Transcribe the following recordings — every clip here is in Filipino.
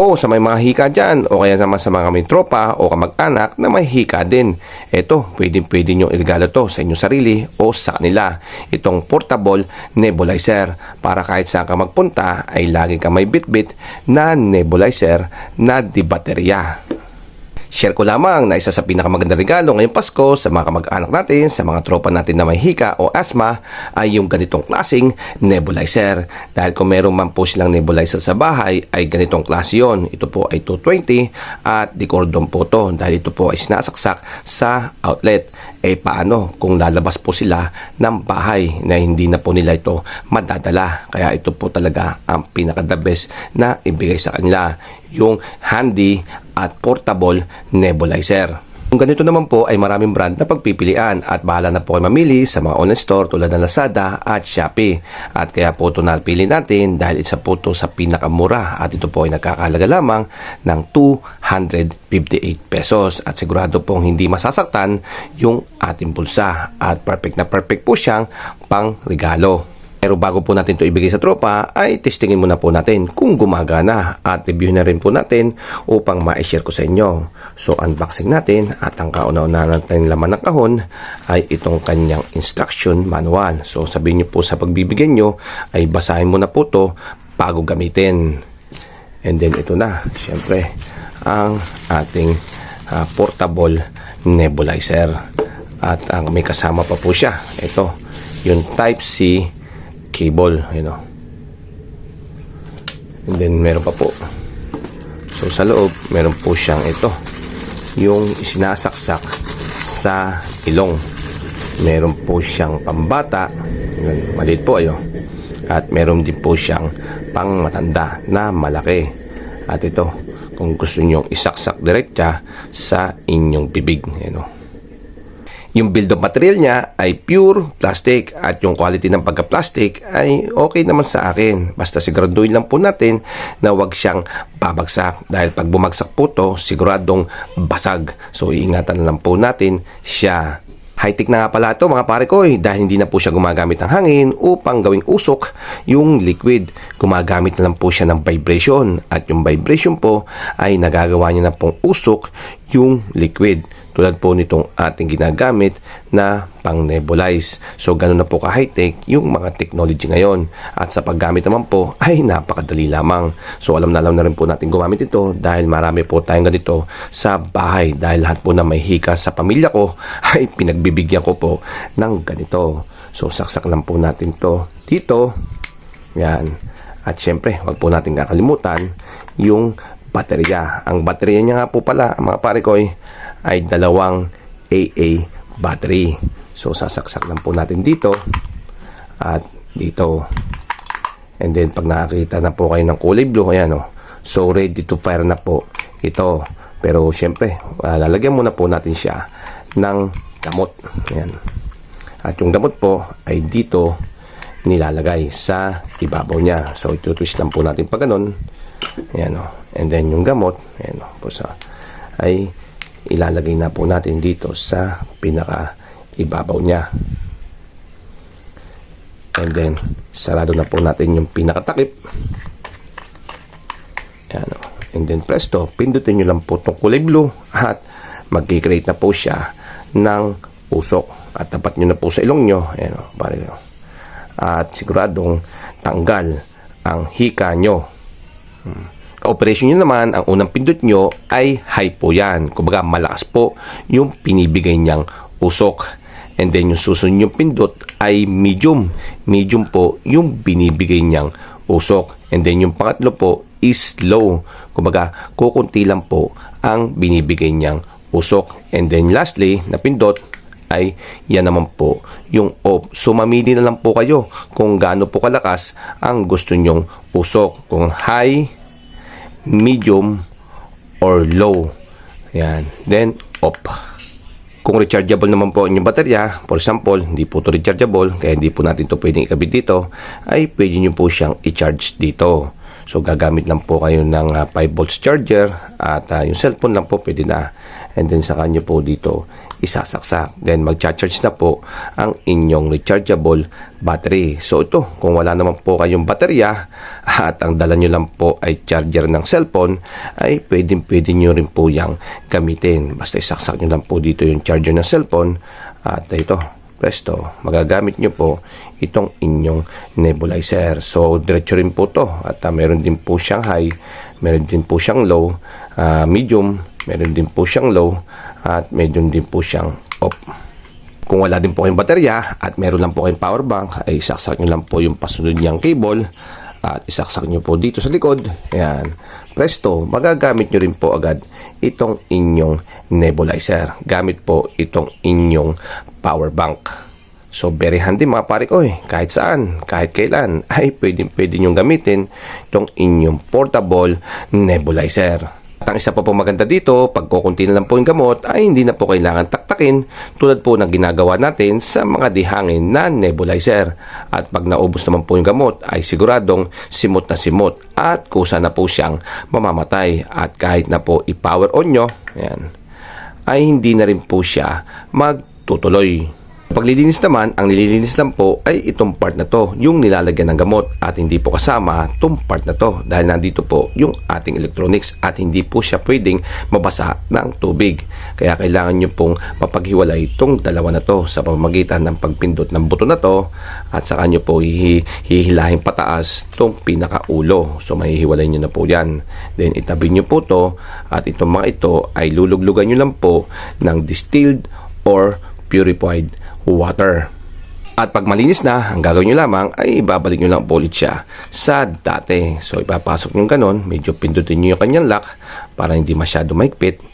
O sa may mga hika dyan o kaya naman sa mga may tropa o kamag-anak na may hika din. Ito, pwedeng pwede nyo iregalo to sa inyong sarili o sa kanila. Itong portable nebulizer para kahit saan ka magpunta ay lagi ka may bitbit na nebulizer na di baterya. Share ko lamang na isa sa pinakamagandang regalo ngayong Pasko sa mga kamag-anak natin, sa mga tropa natin na may hika o asthma ay yung ganitong klasing nebulizer. Dahil kung meron man po silang nebulizer sa bahay ay ganitong klase yon. Ito po ay 220 at decordon po to dahil ito po ay sinasaksak sa outlet. Eh paano kung lalabas po sila ng bahay na hindi na po nila ito madadala. Kaya ito po talaga ang pinaka the best na ibigay sa kanila yung handy at portable nebulizer. Kung ganito naman po ay maraming brand na pagpipilian at bahala na po kayo mamili sa mga online store tulad ng Lazada at Shopee. At kaya po ito napili natin dahil isa po ito sa pinakamura at ito po ay nagkakalaga lamang ng 258 pesos at sigurado pong hindi masasaktan yung ating bulsa at perfect na perfect po siyang pang regalo. Pero bago po natin ito ibigay sa tropa, ay testingin muna po natin kung gumagana at review na rin po natin upang ma-share ko sa inyo. So unboxing natin at ang kauna-una natin laman ng kahon ay itong kanyang instruction manual. So sabihin nyo po sa pagbibigyan nyo ay basahin mo na po to bago gamitin. And then ito na, syempre, ang ating ah, portable nebulizer. At ang may kasama pa po siya. Ito, yung Type-C cable, you know. And then meron pa po. So sa loob, meron po siyang ito. Yung sinasaksak sa ilong. Meron po siyang pambata. Yun, Maliit po ayo. At meron din po siyang pang matanda na malaki. At ito, kung gusto nyo isaksak direkta sa inyong bibig. You know. Yung build of material niya ay pure plastic at yung quality ng pagka-plastic ay okay naman sa akin. Basta siguraduhin lang po natin na wag siyang babagsak dahil pag bumagsak po to siguradong basag. So iingatan lang po natin siya. High-tech na nga pala ito mga pare ko eh, dahil hindi na po siya gumagamit ng hangin upang gawing usok yung liquid. Gumagamit na lang po siya ng vibration at yung vibration po ay nagagawa niya na pong usok yung liquid tulad po nitong ating ginagamit na pang nebulize. So ganun na po ka high-tech yung mga technology ngayon. At sa paggamit naman po ay napakadali lamang. So alam na alam na rin po natin gumamit ito dahil marami po tayong ganito sa bahay. Dahil lahat po na may hika sa pamilya ko ay pinagbibigyan ko po ng ganito. So saksak lang po natin to dito. Yan. At syempre, wag po natin kakalimutan yung baterya. Ang baterya niya nga po pala, mga pare ko, ay dalawang AA battery. So, sasaksak lang po natin dito at dito. And then, pag nakakita na po kayo ng kulay blue, ayan o. So, ready to fire na po ito. Pero, syempre, uh, lalagyan muna po natin siya ng gamot. Ayan. At yung gamot po ay dito nilalagay sa ibabaw niya. So, ito-twist lang po natin pa ganun. Ayan o. And then, yung gamot, ayan o, po sa, ay ilalagay na po natin dito sa pinaka ibabaw niya. And then, sarado na po natin yung pinakatakip. Ayan o. And then, presto, pindutin nyo lang po itong kulay blue at mag-create na po siya ng usok. At tapat nyo na po sa ilong nyo. Ayan o, pare o. At siguradong tanggal ang hika nyo. Hmm operation nyo naman, ang unang pindot nyo ay high po yan. Kumbaga, malakas po yung pinibigay niyang usok. And then, yung susunod yung pindot ay medium. Medium po yung binibigay niyang usok. And then, yung pangatlo po is low. Kumbaga, kukunti lang po ang binibigay niyang usok. And then, lastly, na pindot ay yan naman po yung off. So, mamili na lang po kayo kung gaano po kalakas ang gusto nyong usok. Kung high, medium, or low. Yan. Then, off. Kung rechargeable naman po inyong baterya, for example, hindi po to rechargeable, kaya hindi po natin to pwedeng ikabit dito, ay pwede nyo po siyang i-charge dito. So, gagamit lang po kayo ng uh, 5 volts charger at uh, yung cellphone lang po pwede na. And then saka nyo po dito isasaksak. Then magcha-charge na po ang inyong rechargeable battery. So ito, kung wala naman po kayong baterya at ang dala nyo lang po ay charger ng cellphone, ay pwedeng pwede nyo rin po yung gamitin. Basta isaksak nyo lang po dito yung charger ng cellphone at ito, presto, magagamit nyo po itong inyong nebulizer. So, diretso rin po to at ah, meron din po siyang high, meron din po siyang low, ah, medium, meron din po siyang low, at meron din po siyang off. Kung wala din po kayong baterya at meron lang po kayong power bank, ay isaksak nyo lang po yung pasunod niyang cable at isaksak nyo po dito sa likod. Ayan. Presto, magagamit nyo rin po agad itong inyong nebulizer. Gamit po itong inyong power bank. So, very handy mga pare ko eh. Kahit saan, kahit kailan, ay pwede, pwede nyo gamitin itong inyong portable nebulizer. At ang isa pa po maganda dito, pag kukunti na lang po yung gamot, ay hindi na po kailangan taktakin tulad po ng ginagawa natin sa mga dihangin na nebulizer. At pag naubos naman po yung gamot, ay siguradong simot na simot at kusa na po siyang mamamatay. At kahit na po i-power on nyo, ayan, ay hindi na rin po siya magtutuloy. Paglilinis naman, ang nililinis lang po ay itong part na to, yung nilalagyan ng gamot at hindi po kasama itong part na to dahil nandito po yung ating electronics at hindi po siya pwedeng mabasa ng tubig. Kaya kailangan nyo pong mapaghiwalay itong dalawa na to sa pamamagitan ng pagpindot ng buto na to at saka nyo po hihi- hihilahin pataas itong pinakaulo. So mahihiwalay nyo na po yan. Then itabi nyo po to at itong mga ito ay luluglugan nyo lang po ng distilled or purified water. At pag malinis na, ang gagawin nyo lamang ay ibabalik nyo lang ulit siya sa dati. So ipapasok nyo ganon, medyo pindutin nyo yung kanyang lock para hindi masyado maigpit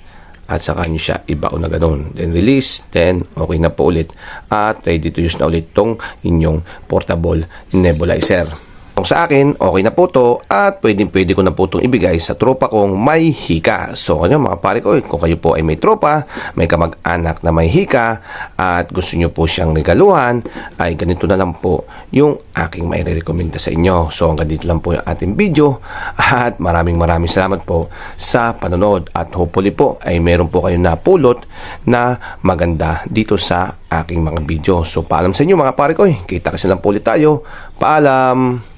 at saka nyo siya ibaon na ganon. Then release, then okay na po ulit at ready to use na ulit tong inyong portable nebulizer. Sa akin, okay na po to at pwedeng pwede ko na po itong ibigay sa tropa kong may hika. So kanyo mga pare ko, eh, kung kayo po ay may tropa, may kamag-anak na may hika at gusto nyo po siyang regaluhan, ay ganito na lang po yung aking may rekomenda sa inyo. So hanggang dito lang po yung ating video at maraming maraming salamat po sa panonood at hopefully po ay meron po kayong napulot na maganda dito sa aking mga video. So paalam sa inyo mga pare ko, eh. kita kasi lang po ulit tayo. Paalam!